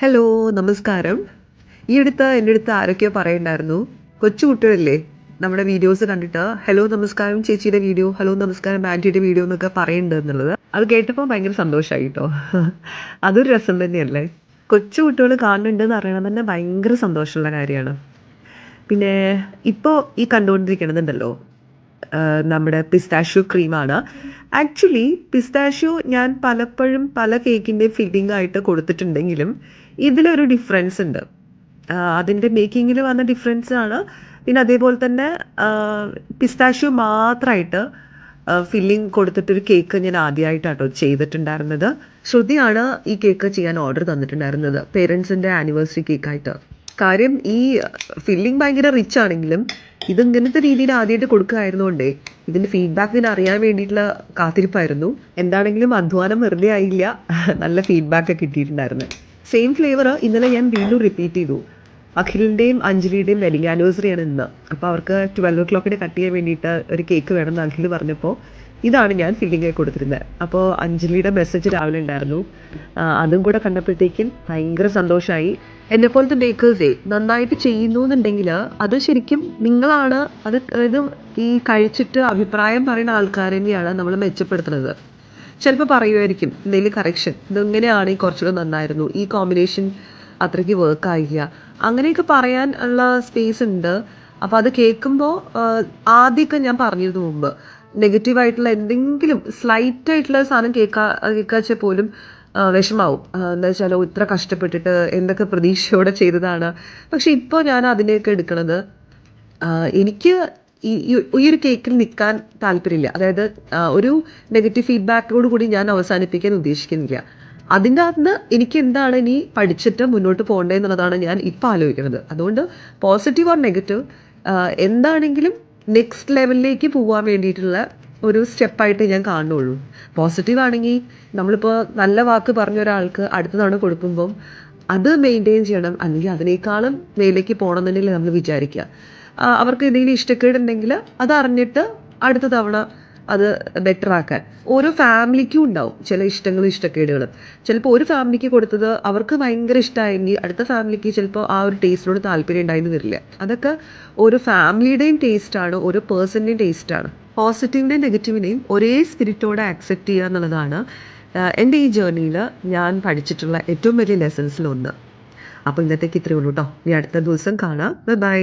Hello നമസ്കാരം. ഈ അടുത്ത് എന്റെ അടുത്ത് ആരൊക്കെയോ പറയണ്ടായിരുന്നു. കൊച്ചു കുട്ടികളില്ലേ നമ്മുടെ വീഡിയോസ് കണ്ടിട്ട് ഹലോ നമസ്കാരം ചേച്ചിയുടെ വീഡിയോ ഹലോ നമസ്കാരം ആന്റിയുടെ വീഡിയോ എന്നൊക്കെ പറയുന്നുണ്ട് എന്നുള്ളത് അത് കേട്ടപ്പോൾ ഭയങ്കര സന്തോഷമായി കേട്ടോ അതൊരു രസം തന്നെയല്ലേ? കൊച്ചു കുട്ടികൾ കാണുന്നുണ്ടെന്ന് അറിയണം തന്നെ ഭയങ്കര സന്തോഷമുള്ള കാര്യമാണ്. പിന്നെ ഇപ്പോൾ ഈ കണ്ടുകൊണ്ടിരിക്കണതുണ്ടല്ലോ ആഹ് നമ്മുടെ പിസ്താഷ്യൂ ക്രീമാണ് ആക്ച്വലി പിസ്താഷ്യൂ ഞാൻ പലപ്പോഴും പല കേക്കിന്റെ ഫില്ലിംഗ് ആയിട്ട് കൊടുത്തിട്ടുണ്ടെങ്കിലും ഇതിലൊരു ഡിഫറൻസ് ഉണ്ട്. അതിന്റെ മേക്കിങ്ങിൽ വന്ന ഡിഫറൻസ് ആണ്. പിന്നെ അതേപോലെ തന്നെ പിസ്താഷ്യൂ മാത്രമായിട്ട് ഫില്ലിംഗ് കൊടുത്തിട്ടൊരു കേക്ക് ഞാൻ ആദ്യമായിട്ടാട്ടോ ചെയ്തിട്ടുണ്ടായിരുന്നത്. ശ്രുതിയാണ് ഈ കേക്ക് ചെയ്യാൻ ഓർഡർ തന്നിട്ടുണ്ടായിരുന്നത് പേരൻസിന്റെ ആനിവേഴ്സറി കേക്കായിട്ട് കാര്യം ഈ ഫില്ലിംഗ് ഭയങ്കര റിച്ച് ആണെങ്കിലും ഇത് ഇങ്ങനത്തെ രീതിയിൽ ആദ്യമായിട്ട് ഇതിന്റെ ഇതിന്റെ ഫീഡ്ബാക്കിന് അറിയാൻ വേണ്ടിയിട്ടുള്ള കാത്തിരിപ്പായിരുന്നു. എന്താണെങ്കിലും അധ്വാനം വെറുതെ ആയില്ല. നല്ല ഫീഡ്ബാക്ക് കിട്ടിയിട്ടുണ്ടായിരുന്നു. സെയിം ഫ്ലേവർ ഇന്നലെ ഞാൻ വീണ്ടും റിപ്പീറ്റ് ചെയ്തു. അഖിലിന്റെയും അഞ്ജലിയുടെയും വെഡിങ് ആനിവേഴ്സറിയാണ് ഇന്ന്. അപ്പോൾ അവർക്ക് ട്വൽവ് ഒ ക്ലോക്കിന് കട്ട് ചെയ്യാൻ വേണ്ടിയിട്ട് ഒരു കേക്ക് വേണമെന്ന് അഖിൽ പറഞ്ഞപ്പോൾ ഇതാണ് ഞാൻ ആയി കൊടുത്തിരുന്നത്. അപ്പോൾ അഞ്ജലിയുടെ മെസ്സേജ് രാവിലെ ഉണ്ടായിരുന്നു. അതും കൂടെ കണ്ടപ്പോഴത്തേക്കും ഭയങ്കര സന്തോഷമായി എന്നെ പോലത്തെ ബേക്കേഴ്സേ നന്നായിട്ട് ചെയ്യുന്നു എന്നുണ്ടെങ്കിൽ അത് ശരിക്കും നിങ്ങളാണ് അത് ഇത് ഈ കഴിച്ചിട്ട് അഭിപ്രായം പറയുന്ന ആൾക്കാർ തന്നെയാണ് നമ്മൾ മെച്ചപ്പെടുത്തുന്നത്. ചിലപ്പോൾ പറയുമായിരിക്കും എന്തെങ്കിലും കറക്ഷൻ ഇതെങ്ങനെയാണ് ഈ കുറച്ചുകൂടെ നന്നായിരുന്നു? ഈ കോമ്പിനേഷൻ അത്രയ്ക്ക് വർക്ക് ആയില്ല. അങ്ങനെയൊക്കെ പറയാൻ ഉള്ള സ്പേസ് ഉണ്ട്. അപ്പോൾ അത് കേൾക്കുമ്പോൾ ആദ്യമൊക്കെ ഞാൻ പറഞ്ഞിരുന്നു മുമ്പ് നെഗറ്റീവായിട്ടുള്ള എന്തെങ്കിലും സ്ലൈറ്റ് ആയിട്ടുള്ള സാധനം കേൾക്കാ കേൾക്കാച്ചാൽ പോലും വിഷമാവും. എന്താ വെച്ചാൽ ഇത്ര കഷ്ടപ്പെട്ടിട്ട് എന്തൊക്കെ പ്രതീക്ഷയോടെ ചെയ്തതാണ്. പക്ഷെ ഇപ്പോൾ ഞാൻ അതിനെയൊക്കെ എടുക്കണത് എനിക്ക് ഈ ഈ- ഈ ഒരു കേക്കിൽ നിൽക്കാൻ താല്പര്യമില്ല. അതായത് ഒരു നെഗറ്റീവ് ഫീഡ്ബാക്കോട് കൂടി ഞാൻ അവസാനിപ്പിക്കാൻ ഉദ്ദേശിക്കുന്നില്ല. അതിന്റെ അകത്ത് എനിക്ക് എന്താണ് ഇനി പഠിച്ചിട്ട് മുന്നോട്ട് പോകേണ്ടത് എന്നുള്ളതാണ് ഞാൻ ഇപ്പോൾ ആലോചിക്കുന്നത് അതുകൊണ്ട് പോസിറ്റീവ് ഓർ നെഗറ്റീവ് എന്താണെങ്കിലും നെക്സ്റ്റ് ലെവലിലേക്ക് പോകാൻ വേണ്ടിയിട്ടുള്ള ഒരു സ്റ്റെപ്പായിട്ട് ഞാൻ കാണുള്ളൂ പോസിറ്റീവ് ആണെങ്കിൽ നമ്മളിപ്പോൾ നല്ല വാക്ക് പറഞ്ഞ ഒരാൾക്ക് അടുത്ത തവണ കൊടുക്കുമ്പം അത് മെയിന്റെയിൻ ചെയ്യണം. അല്ലെങ്കിൽ അതിനേക്കാളും മേലേക്ക് പോകണം എന്നുണ്ടെങ്കിൽ നമ്മൾ വിചാരിക്കുക. അവർക്ക് എന്തെങ്കിലും ഇഷ്ടക്കേടുണ്ടെങ്കിൽ അത് അറിഞ്ഞിട്ട് അടുത്ത തവണ അത് ബെറ്റർ ആക്കാൻ. ഓരോ ഫാമിലിക്കും ഉണ്ടാവും ചില ഇഷ്ടങ്ങളും ഇഷ്ടക്കേടുകളും. ചിലപ്പോൾ ഒരു ഫാമിലിക്ക് കൊടുത്തത് അവർക്ക് ഭയങ്കര ഇഷ്ടമായെങ്കിൽ അടുത്ത ഫാമിലിക്ക് ചിലപ്പോൾ ആ ഒരു ടേസ്റ്റിനോട് താല്പര്യം ഉണ്ടായിരുന്നു വരില്ല. അതൊക്കെ ഓരോ ഫാമിലിയുടെയും ടേസ്റ്റാണ് ഓരോ പേഴ്സണിന്റെയും ടേസ്റ്റാണ് പോസിറ്റീവിനെയും നെഗറ്റീവിനെയും ഒരേ സ്പിരിറ്റോടെ ആക്സെപ്റ്റ് ചെയ്യുക എന്നുള്ളതാണ് എന്റെ ഈ ജേർണിയിൽ ഞാൻ പഠിച്ചിട്ടുള്ള ഏറ്റവും വലിയ ലെസൺസിലൊന്ന് അപ്പോൾ ഇന്നത്തേക്ക് ഇത്രയേ ഉള്ളൂ കേട്ടോ ഇനി അടുത്ത ദിവസം കാണാം. ബൈ